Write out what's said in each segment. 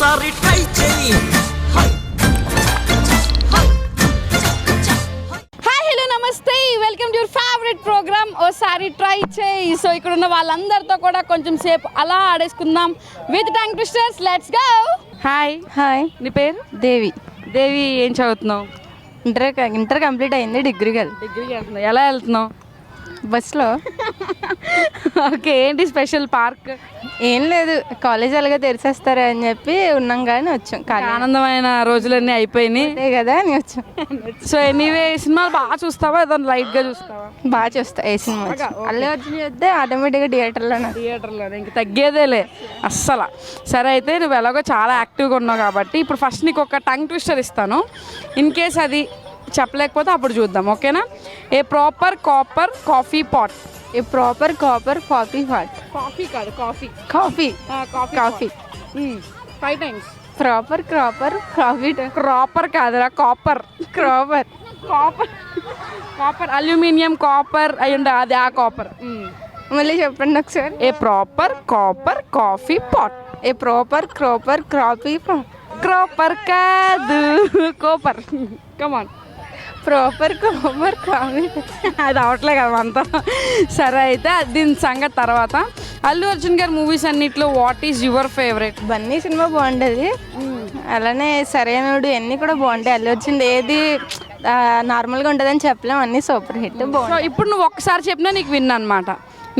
ఓసారి ట్రై చేయి. Hi hello నమస్తే. Welcome to your favourite programme ఓసారి ట్రై చేయి. సో ఇక్కడ ఉన్న వాళ్ళందరితో కూడా కొంచెం సేపు అలా ఆడేసుకుందాం. With tongue twisters let's go hi hi నీ పేరు? దేవి. దేవి ఏం చదువుతున్నావు? ఇంటర్ ఇంటర్ కంప్లీట్ అయింది డిగ్రీ కాదు డిగ్రీ వెళ్తున్నావు ఎలా వెళ్తున్నావు? బస్లో? ఓకే ఏంటి స్పెషల్ పార్క్? ఏం లేదు కాలేజ్ అలాగే తెరిచేస్తారు అని చెప్పి ఉన్నాం కానీ వచ్చాం కానీ ఆనందమైన రోజులన్నీ అయిపోయినాయి. అదే కదా అని వచ్చాం. సో ఎనీవే సినిమాలు బాగా చూస్తావా? ఏదైనా లైట్గా చూస్తావా? బాగా చూస్తా ఏ సినిమా వచ్చినా. అల్లు అర్జున్ చూస్తే ఆటోమేటిక్గా థియేటర్లోనే థియేటర్లో ఇంక తగ్గేదేలే అస్సలు. సరే అయితే నువ్వు ఎలాగో చాలా యాక్టివ్గా ఉన్నావు కాబట్టి ఇప్పుడు ఫస్ట్ నీకు ఒక టంగ్ ట్విస్టర్ ఇస్తాను. ఇన్ కేస్ అది చెప్పలేకపోతే అప్పుడు చూద్దాం ఓకేనా? A proper copper coffee pot ఈ proper copper coffee hot coffee కాదు coffee coffee coffee coffee five times proper cropper coffee cropper కాదురా copper cropper copper copper aluminium copper అయి ఉండే అది ఆ కాపర్ మళ్ళీ చెప్పండి ఒకసారి. A proper copper coffee pot a proper cropper coffee cropper కాదు copper come on proper copper coffee అది అవట్లే కదా అంతా సరే అయితే దీని సంగతి తర్వాత. అల్లు అర్జున్ గారి మూవీస్ అన్నిట్లో what is your favourite Bunny cinema బాగుండేది. అలానే సరైనడు అన్నీ కూడా బాగుంటాయి. అల్లు అర్జున్ ఏది నార్మల్గా ఉంటుందని చెప్పలేం. అన్నీ సూపర్ హిట్ బాగుంటాయి. ఇప్పుడు నువ్వు ఒక్కసారి చెప్పినా నీకు విన్ అనమాట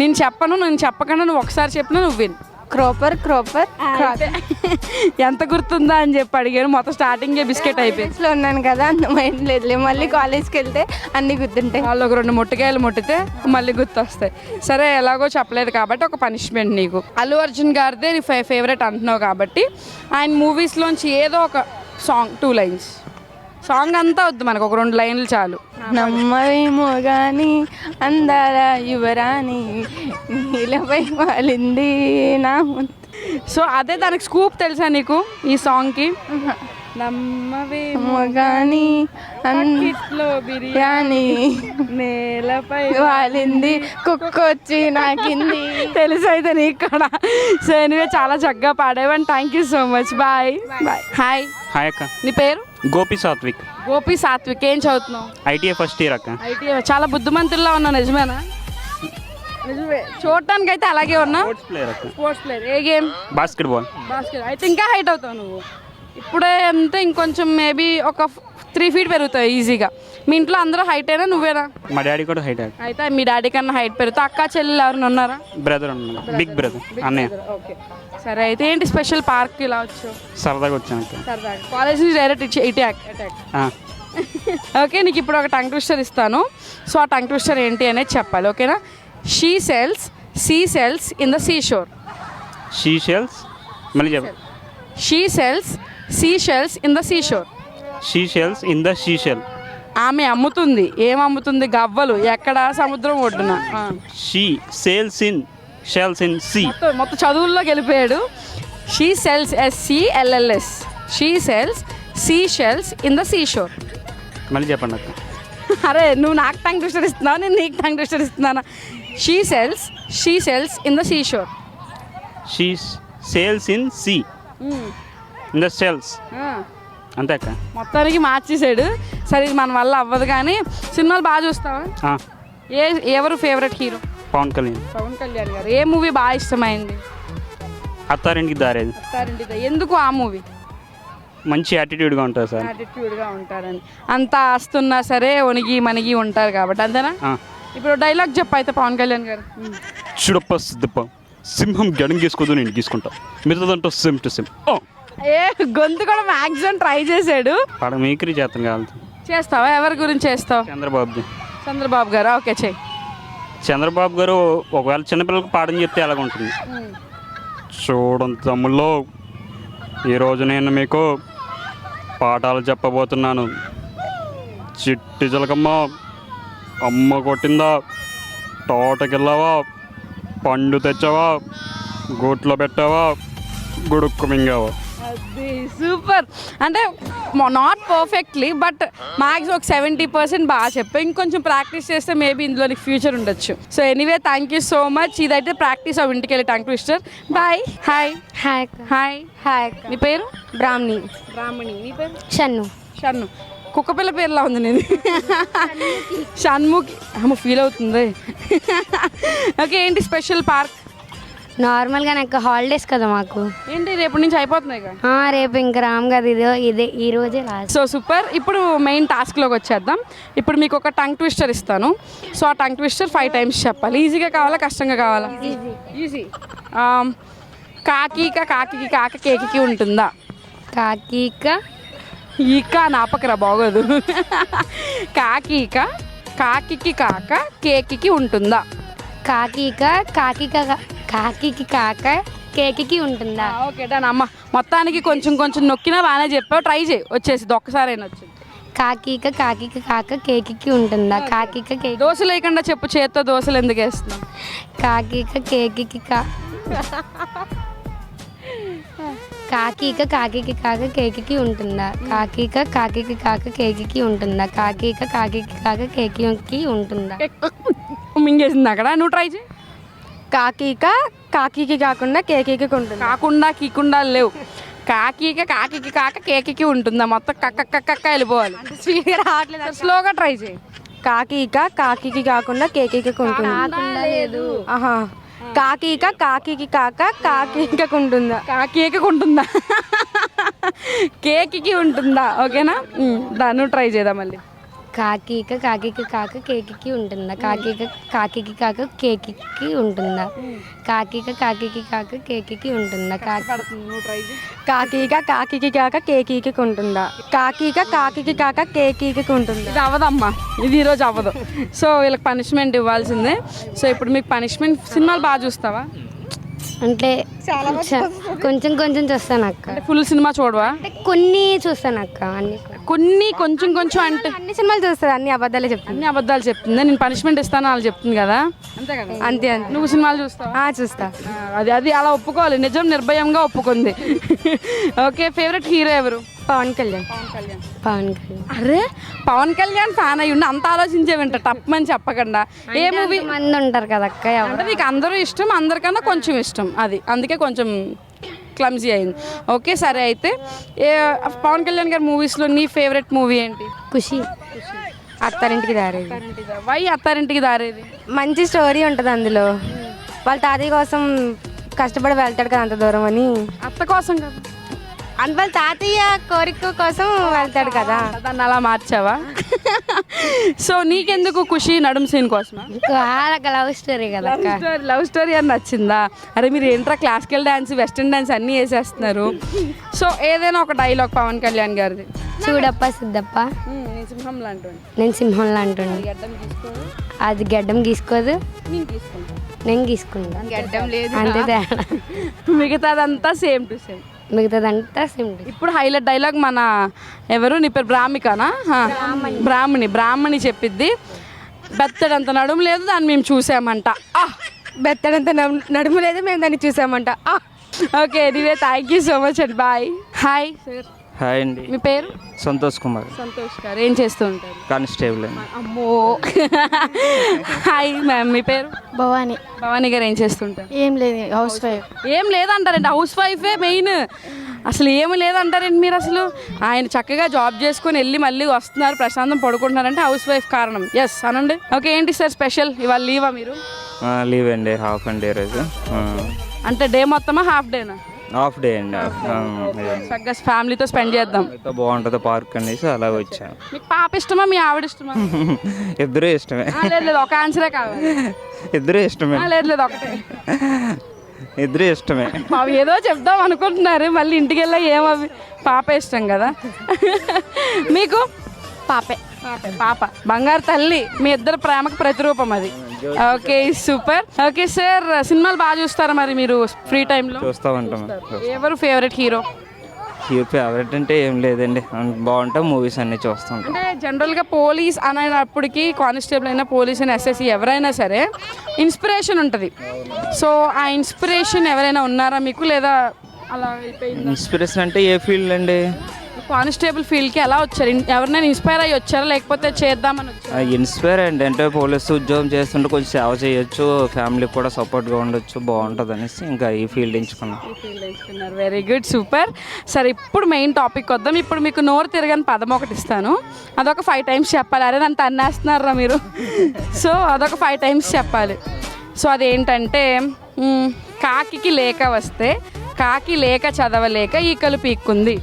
నేను చెప్పను నేను చెప్పకుండా నువ్వు ఒకసారి చెప్పినా నువ్వు విన్. క్రోపర్ క్రోపర్ ఎంత గుర్తుందా అని చెప్పి అడిగాను. మొత్తం స్టార్టింగే బిస్కెట్ అయిపోయింది. లో ఉన్నాను కదా అంత మైండ్ లేదులే. మళ్ళీ కాలేజ్కి వెళ్తే అన్నీ గుర్తుంటాయి. వాళ్ళు ఒక రెండు ముట్టకాయలు ముట్టితే మళ్ళీ గుర్తొస్తాయి. సరే ఎలాగో చెప్పలేదు కాబట్టి ఒక పనిష్మెంట్ నీకు. అల్లు అర్జున్ గారిదే నీ ఫే ఫేవరెట్ అంటున్నావు కాబట్టి ఆయన మూవీస్లోంచి ఏదో ఒక సాంగ్ టూ లైన్స్ సాంగ్ అంతా వద్దు మనకు ఒక రెండు లైన్లు చాలు. నమ్మవేమో గాని అందాల యువరాణి నీలపై వాలింది నా. సో అదే దానికి స్కూప్ తెలుసా నీకు ఈ సాంగ్కి? నమ్మవే ఏమో గాని కిట్లో బిర్యానీ నేలపై వాలింది కుక్కొచ్చి నాకింది. తెలుసు అయితే నీకు కూడా. సో ఎనివే చాలా చక్కగా పాడేవని thank you so much. Bye. Bye. Hi. Hi అక్క. నీ పేరు? గోపి సాత్విక్. గోపి సాత్విక్ ఏం చదువుతున్నావు? ఐటీఐ ఫస్ట్ ఇయర్ అక్క. ఐటీ చాలా బుద్ధిమంతుల్లా ఉన్నావు నిజమేనా? నిజమే. చూడటానికి అయితే అలాగే ఉన్నావు. స్పోర్ట్స్ ప్లేయర్ అక్క. స్పోర్ట్స్ ప్లేయర్ ఏ గేమ్? బాస్కెట్ బాల్ బాస్కెట్ అయితే ఇంకా హైట్ అవుతావు నువ్వు. ఇప్పుడే అంతే ఇంకొంచెం మేబీ ఒక త్రీ ఫీట్ పెరుగుతావు ఈజీగా. మీ ఇంట్లో అందరూ హైట్ అయినా నువ్వేనా? మా డాడీ కూడా హైట్ అయితే మీ డాడీ కన్నా హైట్ పెరుగుతావు అక్క చెల్లెలు ఎవరైనా ఉన్నారా? బ్రదర్ ఉన్నాడు బిగ్ బ్రదర్ అన్నయ్య. ఓకే సరే అయితే ఏంటి స్పెషల్ పార్క్ ఇలా వచ్చావు? సరదాగా వచ్చాను సరదాగా. కాలేజ్ నుంచి డైరెక్ట్ ఇచ్చి ఇటే అటాక్ ఆ, ఓకే నీకు ఇప్పుడు ఒక టంగ్ ట్విస్టర్ ఇస్తాను. సో ఆ టంగ్ ట్విస్టర్ ఏంటి అనేది చెప్పాలి ఓకేనా she sells sea sells in the sea shore she shells మళ్ళీ చెప్ప. She sells sea shells in the sea shore she shells in the she shell ఆమె అమ్ముతుంది ఏం అమ్ముతుంది? గవ్వలు. ఎక్కడ? సముద్రం ఒడ్డున. She sales in shells in sea మొత్తం చదువుల్లో గెలిపాడు she sells ఎస్సిఎల్ఎల్ఎస్ she sells sea shells in the sea shore మళ్ళీ చెప్పండి అక్క. అరే నువ్వు నాకు టంగ్ ట్విస్టర్ ఇస్తున్నావు? నేను నీకు టంగ్ ట్విస్టర్ ఇస్తున్నాను? She sells she sells in the sea shore she sales in sea in the shells అంతే అక్క. మొత్తానికి మార్చేసాడు. సరే ఇది మన వల్ల అవ్వదు కానీ సినిమాలు బాగా చూస్తావా? ఆ, ఏ ఎవరు ఫేవరెట్ హీరో పవన్ కళ్యాణ్. పవన్ కళ్యాణ్ గారు. ఏ మూవీ బాగా ఇష్టమైంది? అత్తారింటికి దారేది. అత్తారింటికి ఎందుకు ఆ మూవీ మంచి యాటిట్యూడ్గా ఉంటుంది సార్. యాటిట్యూడ్గా ఉంటారని అంత ఆస్తున్నా సరే ఒనిగి మనిగి ఉంటారు కాబట్టి అంతేనా? ఆ, ఇప్పుడు డైలాగ్ చెప్పు అయితే పవన్ కళ్యాణ్ గారు. చూడప్ప సిద్ధప్ప సింహం గడం గీసుకోదు నేను గీసుకుంటా. మిగతాదంటూ సిమ్ టు సిమ్ ఓ! ఏ గొంతు కూడా మ్యాక్సిమం ట్రై చేశాడు. పాడ మీకరీ చేస్తాను కావాలి. చేస్తావా? ఎవరి గురించి చేస్తావు? చంద్రబాబుది. చంద్రబాబు గారు ఓకే చెయ్యి చంద్రబాబు గారు ఒకవేళ చిన్నపిల్లలకు పాఠం చెప్తే ఎలాగ ఉంటుంది? చూడండి తమ్ముళ్ళు ఈరోజు నేను మీకు పాఠాలు చెప్పబోతున్నాను. చిట్టి చిలకమ్మ అమ్మ కొట్టిందా? తోటకెళ్ళావా? పండు తెచ్చావా? గూట్లో పెట్టావా? గుడుక్కు మింగావా? అది సూపర్. అంటే నాట్ పర్ఫెక్ట్లీ బట్ మ్యాక్స్ ఒక సెవెంటీ పర్సెంట్ బాగా చెప్పా. ఇంకొంచెం ప్రాక్టీస్ చేస్తే మేబీ ఇందులో నీకు ఫ్యూచర్ ఉండొచ్చు. So anyway thank you so much ఇదైతే ప్రాక్టీస్ అవి ఇంటికి వెళ్ళి tongue twister bye hi hi hi hi నీ పేరు? బ్రాహ్మణి. బ్రాహ్మణి. నీ పేరు? షన్ను. షన్ను. కుక్క పిల్ల పేరులా ఉంది నేను షణ్ముఖి అమ్మ ఫీల్ అవుతుంది. ఓకే ఏంటి స్పెషల్ పార్క్ నార్మల్గా నాకు హాలిడేస్ కదా మాకు. ఏంటి రేపటి నుంచి అయిపోతున్నాయి కదా? ఆ, రేపు ఇంకా రామ్ కదా ఇదే ఇదే ఈ రోజే లాస్ట్ సో సూపర్. ఇప్పుడు మెయిన్ టాస్క్లోకి వచ్చేద్దాం. ఇప్పుడు మీకు ఒక టంగ్ ట్విస్టర్ ఇస్తాను. సో ఆ టంగ్ ట్విస్టర్ ఫైవ్ టైమ్స్ చెప్పాలి. ఈజీగా కావాలా కష్టంగా కావాలా? ఈజీ కాకీక కాకి కాక కేకికి ఉంటుందా? కాకీక. ఈక నాపకరా బాగోదు. కాకీక కాకికి కాక కేకికి ఉంటుందా? కాకీక కాకిక కాకికి కాక కేకికి ఉంటుందా? ఓకే డన్ అమ్మ మొత్తానికి కొంచెం కొంచెం నొక్కినా బాగానే చెప్పావు. ట్రై చేయి. వచ్చేసి ఒక్కసారైనా వచ్చింది. కాకీక కాకిక కాక కేకికి ఉంటుందా? కాకిక కేక్ దోశ లేకుండా చెప్పు. చేత్తో దోశలు ఎందుకు వేస్తున్నావు? కాకీక కేకికి కా కాకీక కాకికి కాక కేకికి ఉంటుందా? కాకీక కాకికి కాక కేకికి ఉంటుందా? కాకీక కాకికి కాక కేకికి ఉంటుందా? మింగేసింది అక్కడ. నువ్వు ట్రై చేయి. కాకీక కాకీకి కాకుండా కేకీకి ఉంటుంది కాకుండా కీకుండా లేవు. కాకిక కాకికి కాక కేకికి ఉంటుందా? మొత్తం కక్క కక్క కక్క వెళ్ళిపోవాలి. రావట్లేదు స్లోగా ట్రై చేయి. కాకీక కాకీకి కాకుండా కేకీకి ఉంటుంది లేదు. ఆహా. కాకీక కాకీకి కాక కాకీకి ఉంటుందా కాకేకి ఉంటుందా కేకికి ఉంటుందా? ఓకేనా? ఉమ్, దా నువ్వు ట్రై చేద్దాం మళ్ళీ. కాకీక కాకికి కాక కేకికి ఉంటుందా? కాకీక కాకికి కాక కేకికి ఉంటుందా? కాకీక కాకికి కాక కేకికి ఉంటుందా? కాకి కాకీక కాకీకి కాక కేకీకి ఉంటుందా? కాకీక కాకీకి కాక కేకీకి ఉంటుందా? ఇది అవ్వదమ్మా. ఇది ఈరోజు అవ్వదు. సో వీళ్ళకి పనిష్మెంట్ ఇవ్వాల్సిందే. సో ఇప్పుడు మీకు పనిష్మెంట్ సినిమాలు బాగా చూస్తావా? అంటే కొంచెం కొంచెం చూస్తాను అక్క. అంటే ఫుల్ సినిమా చూడవా? అంటే కొన్ని చూస్తాను అక్క అన్ని కొన్ని కొంచెం కొంచెం అంటే అన్ని సినిమాలు చూస్తుంది అన్ని అబద్ధాలే చెప్తాను. అన్ని అబద్ధాలు చెప్తుంది? నేను పనిష్మెంట్ ఇస్తాను వాళ్ళు చెప్తుంది కదా? అంతే కదా? అంతే అంతే. నువ్వు సినిమాలు చూస్తావా? ఆ, చూస్తా. అది అది అలా ఒప్పుకోవాలి. నిజం నిర్భయంగా ఒప్పుకుంది. ఓకే ఫేవరెట్ హీరో ఎవరు? పవన్ కళ్యాణ్. పవన్ కళ్యాణ్. పవన్ కళ్యాణ్. అరే పవన్ కళ్యాణ్ ఫ్యాన్ అయ్యి ఉండి. అంత ఆలోచించే వింట టప్పమని చెప్పకుండా. ఏ మూవీ మంది ఉంటారు కదా అక్క అంటే నీకు అందరూ ఇష్టం అందరికన్నా కొంచెం ఇష్టం. అది. అందుకే కొంచెం క్లమ్జీ అయింది. ఓకే సరే అయితే. ఏ పవన్ కళ్యాణ్ గారి మూవీస్లో నీ ఫేవరెట్ మూవీ ఏంటి? ఖుషి. అత్తారింటికి దారి వై అత్తారింటికి దారేది? మంచి స్టోరీ ఉంటుంది అందులో. వాళ్ళ తాతయ్య కోసం కష్టపడి వెళ్తాడు కదా అంత దూరం అని. అత్త కోసం కదా. అంత వాళ్ళ తాతయ్య కోరిక కోసం వెళ్తాడు కదా. దాన్ని అలా మార్చావా? సో నీకెందుకు ఖుషి నడుం సీన్ కోసమా? వాళ్ళకి లవ్ స్టోరీ కదా అక్క. స్టోరీ లవ్ స్టోరీ అని నచ్చిందా? అరే మీరు ఏంట్రా క్లాసికల్ డ్యాన్స్ వెస్టర్న్ డ్యాన్స్ అన్నీ వేసేస్తున్నారు. సో ఏదైనా ఒక డైలాగ్ పవన్ కళ్యాణ్ గారిది. చూడప్ప సిద్ధప్ప. నేను సింహం లాంటి నేను గడ్డం తీసుకోడు అది గడ్డం గీసుకోదు నేను నేను గీసుకుంటా. గడ్డం లేదు అంతే తేడా మిగతాదంతా సేమ్ టు సేమ్ మిగతాదంతా సింపుల్ ఇప్పుడు హైలైట్ డైలాగ్ మన ఎవరు? నీ పేరు బ్రాహ్మికనా. బ్రాహ్మణి. బ్రాహ్మణి. చెప్పిద్ది. బెత్తడంత నడుము లేదు దాన్ని మేము చూసామంట! బెత్తడంత నడు- నడుము లేదు మేము దాన్ని చూసామంట! Okay anyway thank you so much and bye hi sir hi అండి. మీ పేరు? సంతోష్ కుమార్. సంతోష్ గారు. ఏం చేస్తూ ఉంటారు? కానిస్టేబుల్ అండి. అమ్మో. హాయ్ మ్యామ్ మీ పేరు? భవాని. భవానీ గారు ఏం చేస్తుంటారు ఏం లేదు హౌస్ వైఫ్. ఏం లేదంటారండి హౌస్ వైఫే మెయిన్. అసలు ఏమి లేదంటారండి మీరు అసలు? ఆయన చక్కగా జాబ్ చేసుకొని వెళ్ళి మళ్ళీ వస్తున్నారు ప్రశాంతం పడుకుంటున్నారంటే హౌస్ వైఫ్ కారణం. ఎస్ అనండి. ఓకే ఏంటి సార్ స్పెషల్? ఇవాళ లీవా మీరు? లీవ్ అండి హాఫ్ అండి ఈరోజు అంటే డే మొత్తమా హాఫ్ డేనా? హాఫ్ డే అండి. చక్కగా ఫ్యామిలీతో స్పెండ్ చేద్దాం. ఎంతో బాగుంటుంది పార్క్ అనేసి అలా వచ్చాను. మీకు పాప ఇష్టమా మీ ఆవిడ ఇష్టమా? ఇద్దరు ఇష్టమే. ఆ, లేదు లేదు ఒక ఆన్సరే కావాలి. ఇద్దరు ఇష్టమే. ఆ, లేదు లేదు ఒకటే. ఇద్దరు ఇష్టమే. పాప ఏదో చెప్దాం అనుకుంటున్నారు. మళ్ళీ ఇంటికి వెళ్ళా ఏమవి పాప ఇష్టం కదా. మీకు? పాపే. పాపే పాప. బంగారు తల్లి మీ ఇద్దరు ప్రేమకు ప్రతిరూపం అది. Okay super. ఓకే సార్ సినిమాలు బాగా చూస్తారా మరి మీరు ఫ్రీ టైంలో? చూస్తూ ఉంటాం ఎవరు ఫేవరెట్ హీరో హీరో ఫేవరెట్ అంటే ఏం లేదండి. బాగుంటాం మూవీస్ అన్నీ చూస్తుంటాం అంటే జనరల్గా పోలీస్ అనేటప్పటికి కానిస్టేబుల్ అయినా పోలీస్ అయినా ఎస్ఎస్సి ఎవరైనా సరే ఇన్స్పిరేషన్ ఉంటుంది. సో ఆ ఇన్స్పిరేషన్ ఎవరైనా ఉన్నారా మీకు? లేదా అలా అయిపోయింది? ఇన్స్పిరేషన్ అంటే ఏ ఫీల్డ్ అండి? కానిస్టేబుల్ ఫీల్డ్కి ఎలా వచ్చారు? ఎవరినైనా ఇన్స్పైర్ అయ్యి వచ్చారా? లేకపోతే చేద్దామని వచ్చారా? ఇన్స్పైర్ అండి. అంటే పోలీస్ ఉద్యోగం చేస్తుంటే కొంచెం సేవ చేయొచ్చు ఫ్యామిలీకి కూడా సపోర్ట్గా ఉండొచ్చు బాగుంటుంది అనేసి ఇంకా ఈ ఫీల్డ్ ఎంచుకున్నాం. వెరీ గుడ్ సూపర్ సరే ఇప్పుడు మెయిన్ టాపిక్ వద్దాం. ఇప్పుడు మీకు నోరు తిరగని పదం ఒకటి ఇస్తాను. అదొక ఫైవ్ టైమ్స్ చెప్పాలి. అరే నన్ను తన్నేస్తున్నారా మీరు? సో అదొక ఫైవ్ టైమ్స్ చెప్పాలి. సో అదేంటంటే మ్, కాకికి లేక వస్తే కాకి లేక చదవలేక ఈకలు పీక్కుంది.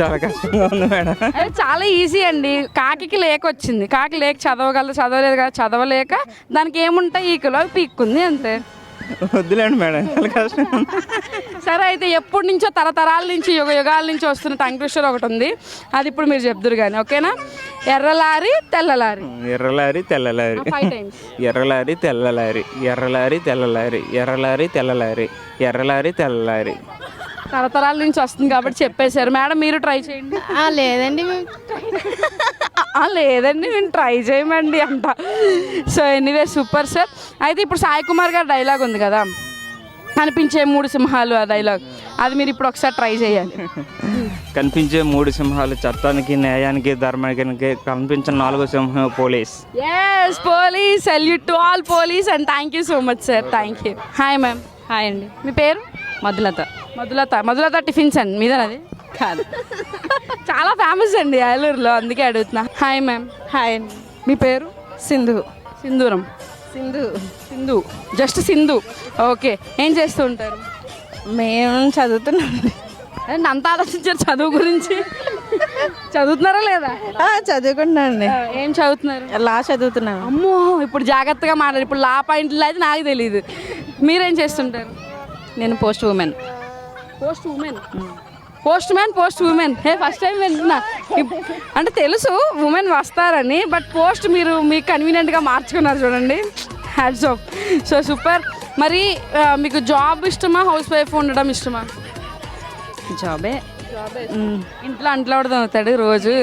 చాలా కష్టంగా ఉంది మేడం. అది చాలా ఈజీ అండి. కాకికి లేక వచ్చింది. కాకి లేక చదవగలదు చదవలేదు కదా చదవలేక దానికి ఏముంటాయి? ఈకలు అవి పీక్కుంది అంతే. వద్దులేండి మేడం చాలా కష్టం. సరే అయితే ఎప్పటి నుంచో తరతరాల నుంచి యుగ యుగాల నుంచి వస్తున్న ట్విస్టర్ ఒకటి ఉంది. అది ఇప్పుడు మీరు చెప్దురు కానీ ఓకేనా? ఎర్రలారి తెల్లలారి ఎర్రలారి తెల్లలారి ఫైవ్ టైమ్స్ ఎర్రలారి తెల్లలారి ఎర్రలారి తెల్లలారి ఎర్రలారి తెల్లలారి ఎర్రలారి తెల్లలారి తరతరాల నుంచి వస్తుంది కాబట్టి చెప్పేశారు. మేడం మీరు ట్రై చేయండి. ఆ, లేదండి మేము. ఆ, లేదండి నేను ట్రై చేయమండి అంట. సో ఎనీవే సూపర్ సార్ అయితే ఇప్పుడు సాయి కుమార్ గారి డైలాగ్ ఉంది కదా. కనిపించే మూడు సింహాలు ఆ డైలాగ్ అది మీరు ఇప్పుడు ఒకసారి ట్రై చేయాలి కనిపించే మూడు సింహాలు చట్టానికి న్యాయానికి ధర్మానికి కనిపించిన నాలుగో సింహం police. Yes police salute to all police and thank you so much sir thank you hi ma'am hi అండి. మీ పేరు? మధులత. మధులత మధులత టిఫిన్స్ అండి మీదనది? కాదు. చాలా ఫేమస్ అండి ఏలూరులో అందుకే అడుగుతున్నా. హాయ్ మ్యామ్ హాయ్ అండి. మీ పేరు? సింధు. సింధూరం. సింధు. సింధు. జస్ట్ సింధు. ఓకే ఏం చేస్తూ ఉంటారు? మేము చదువుతున్నాం అండ్. అంత ఆలోచించారు చదువు గురించి? చదువుతున్నారా లేదా? చదువుకుంటున్నాను అండి. ఏం చదువుతున్నారు? లా చదువుతున్నాను అమ్మో ఇప్పుడు జాగ్రత్తగా మాట్లాడు. ఇప్పుడు లా పాయింట్లు అయితే నాకు తెలియదు మీరేం చేస్తుంటారు? నేను post women. Post women. Post man post women. Hey first time వింటున్నా. అంటే తెలుసు ఉమెన్ వస్తారని బట్ పోస్ట్ మీరు మీకు కన్వీనియంట్గా మార్చుకున్నారు చూడండి. హ్యాడ్స్ ఆఫ్ సో సూపర్ మరి మీకు జాబ్ ఇష్టమా హౌస్ వైఫ్ ఉండడం ఇష్టమా? జాబే ఇంట్లో అంట్లో అవుతాడు రోజు.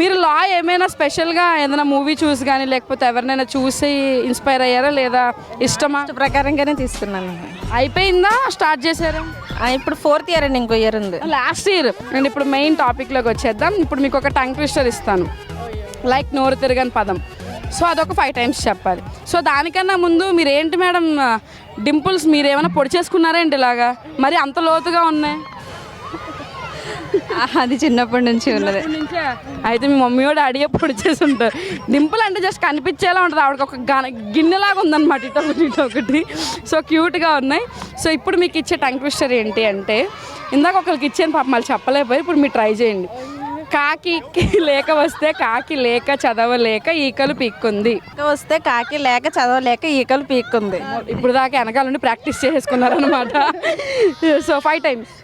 మీరు లా ఏమైనా స్పెషల్గా ఏదైనా మూవీ చూసి కానీ లేకపోతే ఎవరినైనా చూసి ఇన్స్పైర్ అయ్యారా లేదా ఇష్టమా? ఇష్ట ప్రకారంగానే తీసుకున్నాను. అయిపోయిందా? స్టార్ట్ చేశారా? ఇప్పుడు ఫోర్త్ ఇయర్ అండి ఇంకో ఇయర్ ఉంది. లాస్ట్ ఇయర్ అండ్ ఇప్పుడు మెయిన్ టాపిక్లోకి వచ్చేద్దాం. ఇప్పుడు మీకు ఒక టంగ్ ట్విస్టర్ ఇస్తాను. లైక్ నోరు తిరగని పదం. సో అదొక ఫైవ్ టైమ్స్ చెప్పాలి. సో దానికన్నా ముందు మీరు ఏంటి మేడం డింపుల్స్ మీరు ఏమైనా పొడి చేసుకున్నారేంటి ఇలాగా? మరి అంత లోతుగా ఉన్నాయి? అది చిన్నప్పటి నుంచి ఉన్నది. అయితే మీ మమ్మీ కూడా డాడీ పొడి చేసి ఉంటారు డింపుల్ అంటే జస్ట్ కనిపించేలా ఉంటుంది. ఆవిడకి ఒక గన గిన్నెలాగా ఉందన్నమాట ఇటు ఒకటి ఇటు ఒకటి. సో క్యూట్గా ఉన్నాయి. సో ఇప్పుడు మీకు ఇచ్చే టంగ్ ట్విస్టర్ ఏంటి అంటే ఇందాక ఒకరికి ఇచ్చాను పాప మళ్ళీ చెప్పలేకపోయి ఇప్పుడు మీరు ట్రై చేయండి. కాకి లేక వస్తే కాకి లేక చదవలేక ఈకలు పీక్కుంది. వస్తే కాకి లేక చదవలేక ఈకలు పీక్కుంది. ఇప్పుడు దాకా వెనకాల నుండి ప్రాక్టీస్ చేసుకున్నారనమాట సో ఫైవ్ టైమ్స్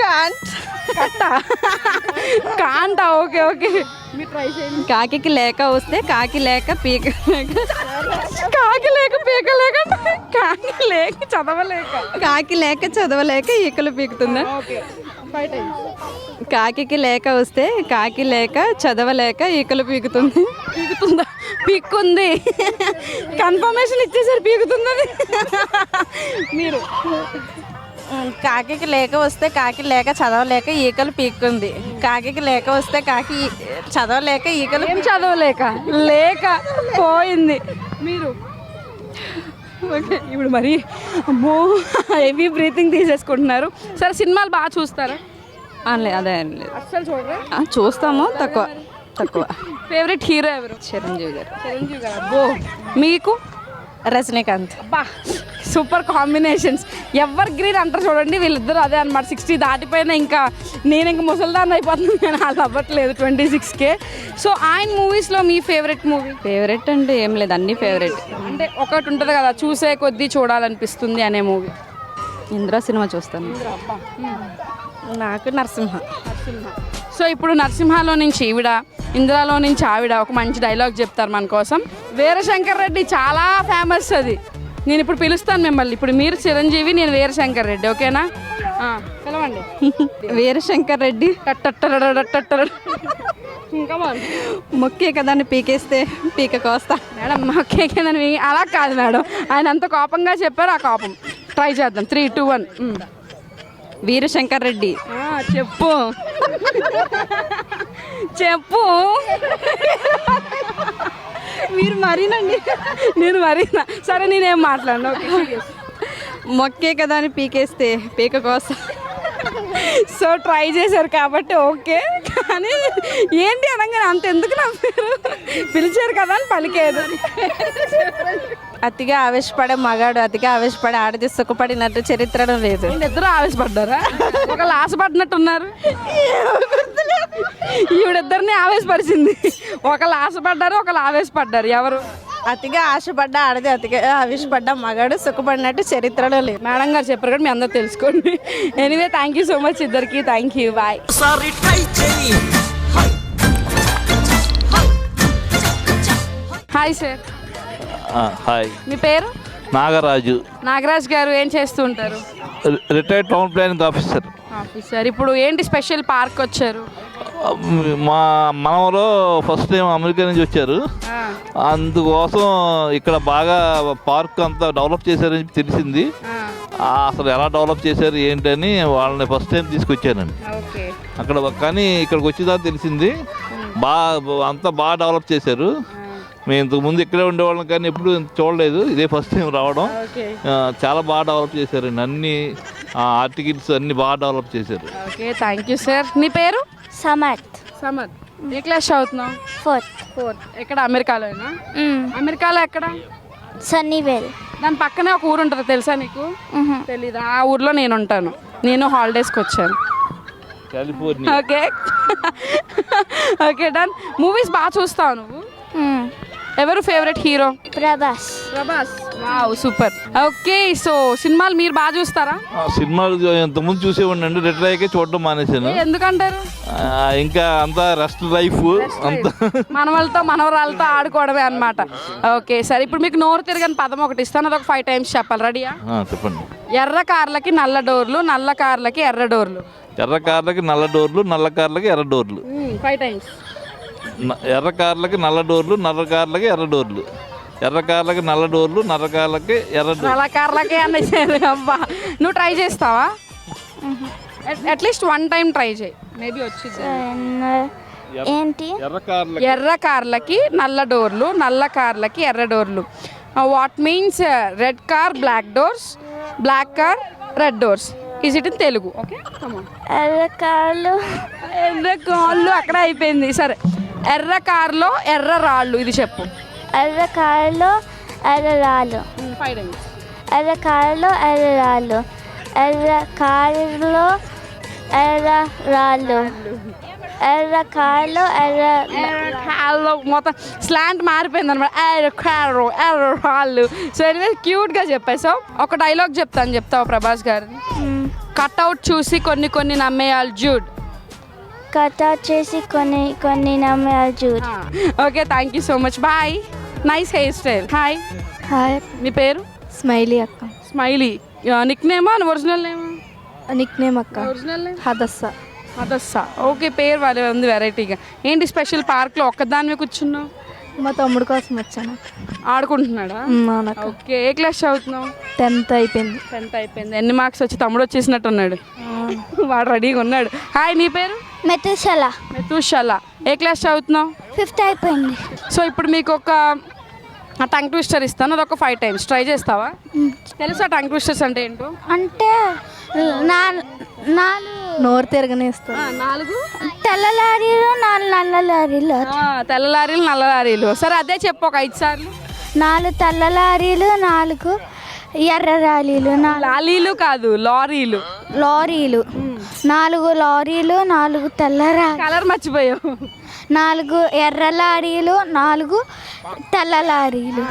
కాంట్ కాంటా ఓకే ఓకే. మీరు ట్రై చేయండి. కాకి లేక వస్తే కాకి లేక పీక కాకి లేక పీక లేక కాకి లేక చదవలేక కాకి లేక చదవలేక ఈకలు పీకుతుందా? కాకి లేక వస్తే కాకి లేక చదవలేక ఈకలు పీకుతుంది. పీకుతుందా? పీక్కుంది. కన్ఫర్మేషన్ ఇచ్చేసారు పీకుతుందని. మీరు? కాకి లేక వస్తే కాకి లేక చదవలేక ఈకలు పీక్కుంది. కాకి లేక వస్తే కాకి చదవలేక ఈకలు చదవలేక? లేక పోయింది. మీరు? ఓకే ఇప్పుడు మరి అమ్మో హెవీ బ్రీతింగ్ తీసేసుకుంటున్నారు. సరే సినిమాలు బాగా చూస్తారా? అనలే అదే ఏం లేదు అస్సలు చూడరా? చూస్తాము తక్కువ తక్కువ. ఫేవరెట్ హీరో ఎవరు? చిరంజీవి గారు. చిరంజీవి గారు. అబ్బో మీకు? రజనీకాంత్. అబ్బా సూపర్ కాంబినేషన్స్. ఎవర్ గ్రీన్ అంటారు చూడండి వీళ్ళిద్దరు అదే అనమాట సిక్స్టీ దాటిపోయినా ఇంకా నేను ఇంకా ముసలిదాన్ని అయిపోతుంది నేను అలా అవ్వట్లేదు ట్వంటీ సిక్స్కే. సో ఆయన మూవీస్లో మీ ఫేవరెట్ మూవీ ఫేవరెట్ అంటే ఏం లేదు అన్ని ఫేవరెట్ అంటే ఒకటి ఉంటుంది కదా చూసే కొద్దీ చూడాలనిపిస్తుంది అనే మూవీ ఇంద్రా సినిమా చూస్తాను. నాకు నరసింహ. సో ఇప్పుడు నరసింహలో నుంచి ఈవిడ ఇందిరాలో నుంచి ఆవిడ ఒక మంచి డైలాగ్ చెప్తారు మన కోసం. వీరశంకర్ రెడ్డి చాలా ఫేమస్ అది. నేను ఇప్పుడు పిలుస్తాను మిమ్మల్ని. ఇప్పుడు మీరు చిరంజీవి నేను వీరశంకర్ రెడ్డి ఓకేనా? పిలవండి. వీరశంకర్ రెడ్డి. on. మొక్కే కదా అని పీకేస్తే పీక కోస్తా మేడం మా కేకేందని అలా కాదు మేడం. ఆయన అంత కోపంగా చెప్పారు ఆ కోపం. ట్రై చేద్దాం. Three two one Veerashankar Reddy. చెప్పు. చెప్పు. మీరు మరీనండి. నేను మరీనా. సరే నేనేం మాట్లాడను. మొక్కే కదా అని పీకేస్తే పీక కోసం. సో ట్రై చేశారు కాబట్టి ఓకే. కానీ ఏంటి అనగానే అంత ఎందుకు నమ్మారు పిలిచారు కదా అని పలికేది అతిగా ఆవేశపడే మగాడు అతిగా ఆవేశపడే ఆడది సుఖపడినట్టు చరిత్రలో లేదు. ఇద్దరు ఆవేశపడ్డారా? ఒకళ్ళు ఆశపడినట్టున్నారు. ఈవిడిద్దరిని ఆవేశపరిచింది. ఒకళ్ళు ఆశపడ్డారు ఒకళ్ళు ఆవేశపడ్డారు. ఎవరు? అతిగా ఆశపడ్డ ఆడది అతిగా ఆవేశపడ్డ మగాడు సుఖపడినట్టు చరిత్రలో లేదు. మేడం గారు చెప్పారు కూడా మీ అందరూ తెలుసుకోండి. Anyway thank you so much ఇద్దరికి. Thank you bye hi sir hi మీ పేరు? నాగరాజు. నాగరాజ్ గారు ఏం చేస్తూ ఉంటారు? Retired town planning officer. Officer. ఇప్పుడు ఏంటి స్పెషల్ పార్క్ వచ్చారు? మా మనవలో ఫస్ట్ టైం అమెరికా నుంచి వచ్చారు. అందుకోసం ఇక్కడ బాగా పార్క్ అంతా డెవలప్ చేశారని తెలిసింది. ఆ, అసలు ఎలా డెవలప్ చేశారు ఏంటని వాళ్ళని ఫస్ట్ టైం తీసుకొచ్చానండి. అక్కడ కానీ ఇక్కడికి వచ్చేదా తెలిసింది. బాగా అంతా బాగా డెవలప్ చేశారు. మేము ఇంతకు ముందు ఇక్కడే ఉండేవాళ్ళం కానీ ఎప్పుడు చూడలేదు. ఇదే ఫస్ట్ టైం రావడం. చాలా బాగా డెవలప్ చేశారండి. అన్ని ఆర్టికల్స్ అన్ని బాగా డెవలప్ చేశారు. Okay thank you sir. నీ పేరు? సమర్థ్ సమర్ ఏ క్లాస్ చదువుతున్నావు? ఫోర్త్. ఫోర్త్. ఎక్కడ? అమెరికాలోనా? అమెరికాలో ఎక్కడ? సన్నీవేల్. దాని పక్కనే ఒక ఊరు ఉంటుంది తెలుసా నీకు? తెలీదా? ఆ ఊర్లో నేను ఉంటాను. నేను హాలిడేస్కి వచ్చాను. California okay. Okay done. Movies బాగా చూస్తావు నువ్వు? ఎవరు favourite hero Prabhas. Prabhas. Wow super okay so సినిమాలు మీరు బాగా చూస్తారా? ఆ, సినిమాలు ఇంతకుముందు చూసేవాడిని అండి రిటైర్ అయ్యాకే చూడడం మానేశాను. ఏ, ఎందుకంటారు? ఆ, ఇంకా అంతా రెస్ట్ లైఫ్ అంతా. మనవలతో మనవరాలతో ఆడుకోవడమే అన్నమాట. ఓకే సరే ఇప్పుడు మీకు నోరు తిరగని పదం ఒకటి ఇస్తాను అదొక ఫైవ్ టైమ్స్ చెప్పాలి. రెడీయా ఆ, చెప్పండి. ఎర్ర కార్లకి నల్ల డోర్లు నల్ల కార్లకి ఎర్ర డోర్లు. ఎర్ర కార్లకి నల్ల డోర్లు నల్ల కార్లకి ఎర్ర డోర్లు. ఫైవ్ టైమ్స్ న- ఎర్ర కార్లకి నల్ల డోర్లు నల్ల కార్లకి ఎర్ర డోర్లు. ఎర్ర కార్లకి నల్ల డోర్లు నల్ల కార్లకి ఎర్ర డోర్లు. నల్ల కార్లకి అనేసారు అబ్బా. నువ్వు ట్రై చేస్తావా? At least one time try చేయి. మేబీ వచ్చింది ఏంటి? ఎర్ర కార్లకి. ఎర్ర కార్లకి నల్ల డోర్లు నల్ల కార్లకి ఎర్ర డోర్లు. What means red car black doors black car red doors is it in Telugu okay ఎర్రకాళ్ళు ఎర్ర కాళ్ళు అక్కడ అయిపోయింది. సరే. ఎర్ర కార్లో ఎర్ర రాళ్ళు ఇది చెప్పు. ఎర్రకాళ్ళలో ఎర్రరాళ్ళు ఫైవ్ టైమ్స్ ఎర్రకాళ్ళలో ఎర్రరాళ్ళు ఎర్రకాళ్ళలో ఎర్రరాళ్ళు ఎర్రకాళ్ళలో ఎర్ర కాళ్ళు మొత్తం స్లాంట్ మారిపోయింది అనమాట ఎర్ర కారు ఎర్ర రాళ్ళు. సో ఎనివే క్యూట్గా చెప్పేసావు ఒక డైలాగ్ చెప్తాను చెప్తావు ప్రభాస్ గారు కట్అవుట్ చూసి కొన్ని కొన్ని నమ్మేయాలి జూడ్ కట్ చేసి కొన్ని కొన్ని నమ్మారు చూడు okay thank you so much bye nice hair style hi hi నీ పేరు? స్మైలీ అక్క. స్మైలీ నిక్ నేమా ఒరిజినల్ నేమా నిక్ నేమ్ అక్క. Original name Hadassah Hadassah okay పేరు వాళ్ళే ఉంది వెరైటీగా ఏంటి స్పెషల్ పార్క్లో ఒక్కదానివే కూర్చున్నావు? మా తమ్ముడు కోసం వచ్చాను ఆడుకుంటున్నాడా? ఓకే ఏ క్లాస్ చదువుతున్నావు? టెన్త్ అయిపోయింది. టెన్త్ అయిపోయింది. ఎన్ని మార్క్స్ వచ్చి తమ్ముడు వచ్చేసినట్టు ఉన్నాడు. వాడు రెడీగా ఉన్నాడు. హాయ్ నీ పేరు? మెతుషల. మెతూషాలా. ఏ క్లాస్ చదువుతున్నావు? ఫిఫ్త్ అయిపోయింది. సో ఇప్పుడు మీకు ఒక టంగ్ ట్విస్టర్ ఇస్తాను. అదొక ఫైవ్ టైమ్స్. ట్రై చేస్తావా? తెలుసా టంగ్ ట్విస్టర్స్ అంటే ఏంటో? అంటే నా నాలుగు నోరు తిరగనేస్తా నాలుగు తెల్ల లారీలు నాలుగు? నల్ల లారీలు తెల్ల లారీలు నల్ల లారీలు సరే అదే చెప్పు ఒక ఐదు సార్లు. నాలుగు తెల్ల లారీలు నాలుగు ఎర్ర లారీలు నా- లాలీలు కాదు లారీలు. లారీలు. నాలుగు లారీలు నాలుగు తెల్ల రా కలర్ మర్చిపోయావు. నాలుగు ఎర్ర లారీలు నాలుగు తెల్ల లారీలు.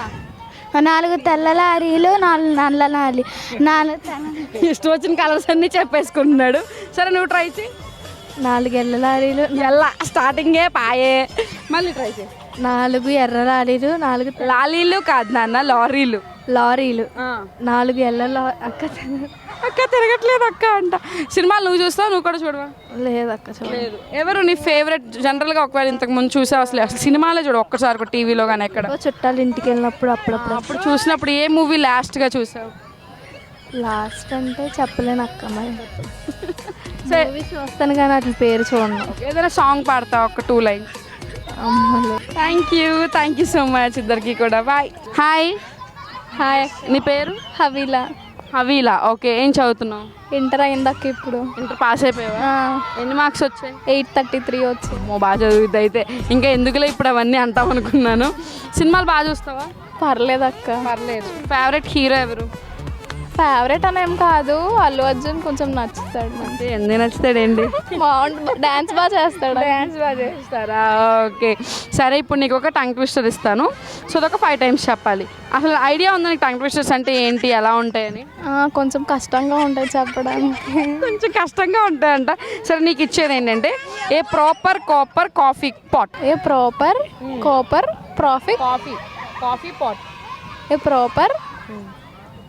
నాలుగు తెల్ల లారీలు నాలుగు నల్ల లారీలు నాలుగు తెల్ల ఇష్టం వచ్చిన కలర్స్ అన్నీ చెప్పేసుకుంటున్నాడు. సరే నువ్వు ట్రై చేయి. నాలుగు ఎర్ర లారీలు. ఎలా స్టార్టింగే పాయే. మళ్ళీ ట్రై చేయి. నాలుగు ఎర్ర లారీలు నాలుగు తెల్ల లాలీలు కాదు నాన్న లారీలు. లారీలు. నాలుగు ఎర్ర లా అక్క అక్క తిరగట్లేదు అక్క అంట. సినిమాలు నువ్వు చూస్తావు? నువ్వు కూడా చూడవా? లేదక్క చూడ లేదు. ఎవరు నీ ఫేవరెట్ జనరల్గా ఒకవేళ ఇంతకు ముందు చూసావు అసలు? అసలు సినిమాలే చూడు ఒక్కసారి ఒక టీవీలో కానీ ఎక్కడ. చుట్టాలు ఇంటికి వెళ్ళినప్పుడు అప్పుడప్పుడు. అప్పుడు చూసినప్పుడు ఏ మూవీ లాస్ట్గా చూసావు? లాస్ట్ అంటే చెప్పలేను అక్క మరి. మూవీ చూస్తాను కానీ అట్లా పేరు చూడను. ఏదైనా సాంగ్ పాడతావు ఒక టూ లైన్స్ అమ్మలే thank you thank you so much ఇద్దరికి కూడా. బాయ్ హాయ్ హాయ్ నీ పేరు? హవీలా. హవీలా ఓకే ఏం చదువుతున్నావు? ఇంటర్ అయిందక్క ఇప్పుడు. ఇంటర్ పాస్ అయిపోయావా? ఎన్ని మార్క్స్ వచ్చాయి? ఎయిట్ థర్టీ త్రీ వచ్చింది అమ్మో బాగా చదువుద్ది అయితే ఇంకా ఎందుకులే ఇప్పుడు అవన్నీ అంటాం అనుకున్నాను సినిమాలు బాగా చూస్తావా? పర్లేదు అక్క పర్లేదు. ఫేవరెట్ హీరో ఎవరు? ఫేవరెట్ అనేం కాదు అల్లు అర్జున్ కొంచెం నచ్చుతాడు. అంటే ఎందుకు నచ్చుతాడండి? బాగుంటుంది డాన్స్ బాగా చేస్తాడు? డాన్స్ బాగా చేస్తారా ఓకే. సరే ఇప్పుడు నీకు ఒక టంగ్ ట్విస్టర్ ఇస్తాను. సో అదొక ఫైవ్ టైమ్స్ చెప్పాలి. అసలు ఐడియా ఉందా నీకు టంగ్ ట్విస్టర్స్ అంటే ఏంటి ఎలా ఉంటాయని? కొంచెం కష్టంగా ఉంటాయి చెప్పడానికి. కొంచెం కష్టంగా ఉంటాయంట. సరే నీకు ఇచ్చేది ఏంటంటే a proper copper coffee pot a proper copper profit coffee coffee pot a proper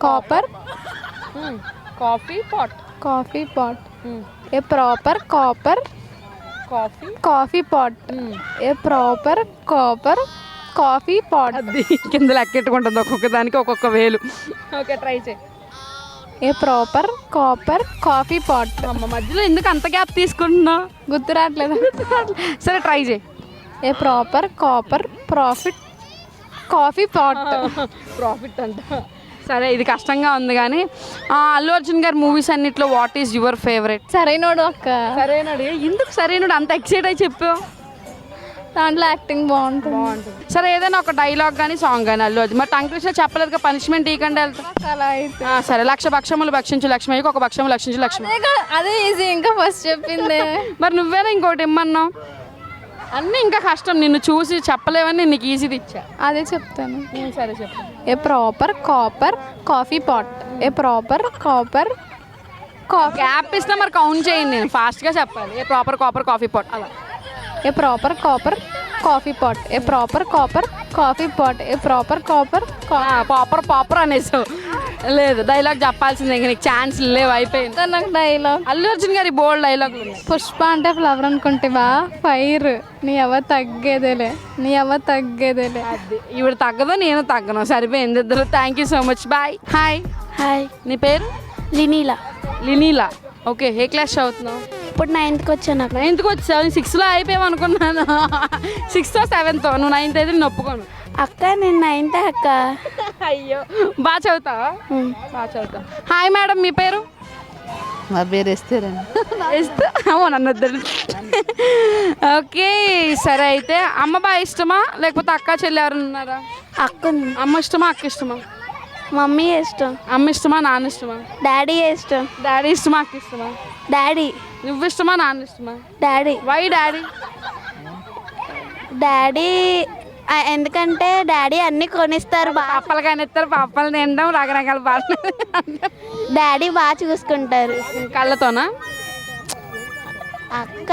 copper coffee pot coffee pot a proper copper coffee coffee pot a proper copper coffee pot అది కింద లెక్కెట్టుకుంటుంది ఒక్కొక్క దానికి ఒక్కొక్క వేలు. ఓకే ట్రై చేయి. A proper copper coffee pot అమ్మ మధ్యలో ఎందుకు అంత గ్యాప్ తీసుకుంటున్నావు? గుర్తు రావట్లేదు? సరే ట్రై చేయి. A proper copper profit coffee pot profit అంట. సరే ఇది కష్టంగా ఉంది కానీ ఆ, అల్లు అర్జున్ గారి మూవీస్ అన్నిట్లో what is your favourite? Sarrainodu అక్క. సరేనాడు? ఎందుకు సరైనడు? అంత ఎక్సైట్ అయి చెప్పావు దాంట్లో యాక్టింగ్ బాగుంటుంది. సరే ఏదైనా ఒక డైలాగ్ కానీ సాంగ్ కానీ అల్లు అర్జున్. మరి ట్విస్టర్ చెప్పలేదు పనిష్మెంట్ ఇవ్వకుండా వెళ్తా. అలా అయితే. ఆ, సరే లక్ష భక్షములు భక్షించు లక్ష్మయ్యకి ఒక భక్షము లక్షించు లక్ష్మి అదే ఈజీ ఇంకా ఫస్ట్ చెప్పింది. మరి నువ్వేనా ఇంకోటి ఇమ్మన్నావు? అన్నీ ఇంకా కష్టం. నిన్ను చూసి చెప్పలేవని నీకు ఈజీది ఇచ్చా. అదే చెప్తాను. సరే చెప్పు. A proper copper coffee pot a proper copper coffee gap ఇస్తే మరి కౌంట్ చేయండి నేను. ఫాస్ట్గా చెప్పాలి. A proper copper coffee pot అలా. A proper copper coffee pot a proper copper coffee pot a proper copper popper popper అనేసావు. లేదు dialogue చెప్పాల్సిందే ఇంక నీకు ఛాన్స్ లేవు అయిపోయింది. నాకు డైలాగ్ అల్లు అర్జున్ గారి బోల్డ్ ఉన్నాయి. పుష్ప అంటే ఫ్లవర్ అనుకుంటేవా ఫైర్. నీ ఎవ తగ్గేదేలే. నీ ఎవ తగ్గేదేలే. అది ఇవిడ తగ్గదు నేను తగ్గను. సరిపోయింది ఇద్దరు. Thank you so much bye hi hi నీ పేరు? లినీలా. లినీలా. ఓకే ఏ క్లాస్ చదువుతున్నావు? ఇప్పుడు నైన్త్కి వచ్చాను నైన్త్కి వచ్చావు. సిక్స్లో అయిపోయావు అనుకున్నాను. సిక్స్త్ సెవెంత్ నువ్వు నైన్త్ అయితే నేను ఒప్పుకోను అక్క నేను నైన్త్ అక్క. అయ్యో బాగా చదువుతావా? బాగా చదువుతా హాయ్ మేడం మీ పేరు? మా పేరు ఇస్తా అమ్మో నన్ను ఓకే సరే అయితే అమ్మ బాగా ఇష్టమా? లేకపోతే అక్క చెల్లి ఎవరు ఉన్నారా? అక్క అమ్మ ఇష్టమా అక్క ఇష్టమా? మమ్మీ ఇష్టం. అమ్మ ఇష్టమా నాన్న ఇష్టమా? డాడీ ఇష్టం. డాడీ ఇష్టమా అక్క ఇష్టమా? డాడీ. నువ్వు ఇష్టమా నాన్న ఇష్టమా? డాడీ. Why daddy? డాడీ ఎందుకంటే డాడీ అన్ని కొనిస్తారు పాపలు కానీ ఇస్తారు పాపలు తినడం రకరకాల పాటలు డాడీ బాగా చూసుకుంటారు. కళ్ళతోనా? అక్క.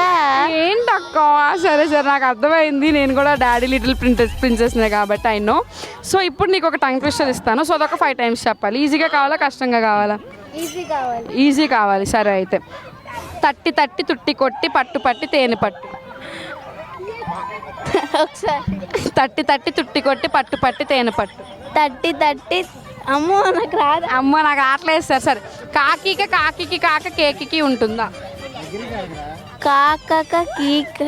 ఏంటి అక్క సరే సరే నాకు అర్థమైంది. నేను కూడా డాడీ లిటిల్ ప్రిన్సెస్ ప్రిన్సెస్నే కాబట్టి ఐ నో. సో ఇప్పుడు నీకు ఒక టంగ్ ట్విస్టర్ ఇస్తాను. సో అదొక ఫైవ్ టైమ్స్ చెప్పాలి. ఈజీగా కావాలా కష్టంగా కావాలా? ఈజీ కావాలి. ఈజీ కావాలి. సరే అయితే. తట్టి తట్టి తుట్టి కొట్టి పట్టు పట్టి తేనె పట్టు. ఒకసారి. తట్టి తట్టి తుట్టి కొట్టి పట్టు పట్టి తేనె పట్టు. తట్టి తట్టి. అమ్మో నాకు రాదు. అమ్మో నాకు ఆటలేదు సార్ సరే. కాకికి కాకికి కాక కేకికి ఉంటుందా? కాకక కీక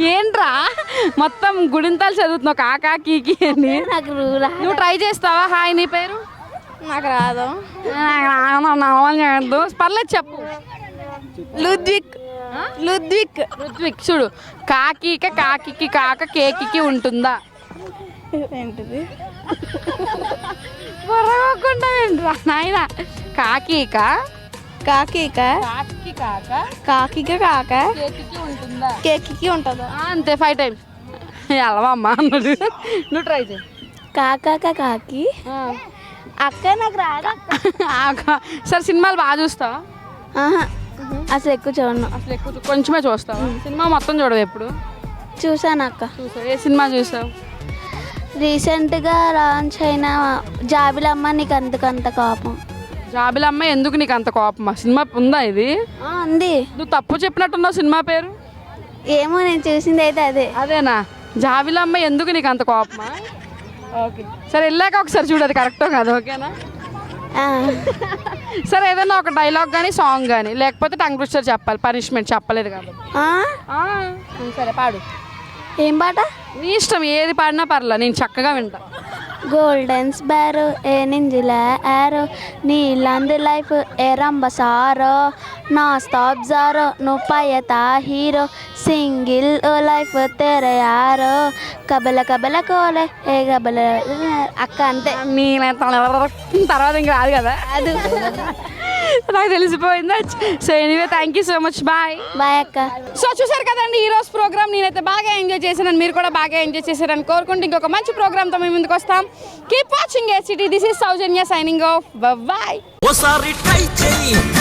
ఏంట్రా? మొత్తం గుడింతాలు చదువుతున్నావు కాకా కీకి అని. నాకు నువ్వు ట్రై చేస్తావా? హాయ్ నీ పేరు? నాకు రాదు. చేయద్దు పర్లేదు చెప్పు. లుద్విక్ లుద్విక్. రుత్విక్ చూడు కాకిక కాకికి కాక కేకికి ఉంటుందా? ఏంటిది? బుర్రగొక్కుండా ఏంట్రా నాయన? కాకిక? కాకిక? కాకి కాక కాకిక కాక కేకికి ఉంటుందా? కేక్కి ఉంటుందా? అంతే ఫైవ్ టైమ్స్ అలవమ్మా అన్నాడు. నువ్వు ట్రై చేయి. కాకాక కాకి? అక్క నాకు రాదు. సరే సినిమాలు బాగా చూస్తావా. అసలు ఎక్కువ చూడను. అసలు ఎక్కువ కొంచెమే చూస్తావా? సినిమా మొత్తం చూడవు ఎప్పుడు? చూసాను అక్క. చూసావు? ఏ సినిమా చూసావు? రీసెంట్గా లాంచ్ అయిన జాబిలమ్మ నీకు అంతకంత కోపం. జాబిలమ్మ ఎందుకు నీకు అంత కోపమా సినిమా ఉందా ఇది? ఉంది. నువ్వు తప్పు చెప్పినట్టున్నావు సినిమా పేరు? ఏమో నేను చూసింది అయితే అదే. అదేనా? జాబిలమ్మ ఎందుకు నీకు అంత కోపమా? ఓకే. సరే వెళ్ళాక ఒకసారి చూడు అది కరెక్టో కాదు ఓకేనా? సరే ఏదైనా ఒక డైలాగ్ కానీ సాంగ్ కానీ లేకపోతే టంగ్ ట్విస్టర్ చెప్పాలి పనిష్మెంట్ చెప్పలేదు కాబట్టి. సరే పాడు. ఏం పాట? నీ ఇష్టం ఏది పాడినా పర్లా నేను చక్కగా వింటా. గోల్డెన్ స్పారో ఏ నింజిల యారో నీలాంది లైఫ్ ఏ రంబ సారో నా స్టాప్ జారో నువ్వు పయతా హీరో సింగిల్ ఓ లైఫ్ తెర యారో కబల కబల కోలే ఏ కబల అక్క అంతే. నీ తర్వాత ఇంక రాదు కదా. అది నాకు తెలిసిపోయిందా. So anyway thank you so much bye bye అక్క. సో చూసారు కదండి ఈ రోజు ప్రోగ్రామ్ నేనైతే బాగా ఎంజాయ్ చేశాను మీరు కూడా బాగా ఎంజాయ్ చేశారని కోరుకుంటూ ఇంకొక మంచి ప్రోగ్రామ్తో మేము ముందుకు వస్తాం. Keep watching a city this is Soujanya signing off bye ఓసారి ట్రై చెయ్యి హై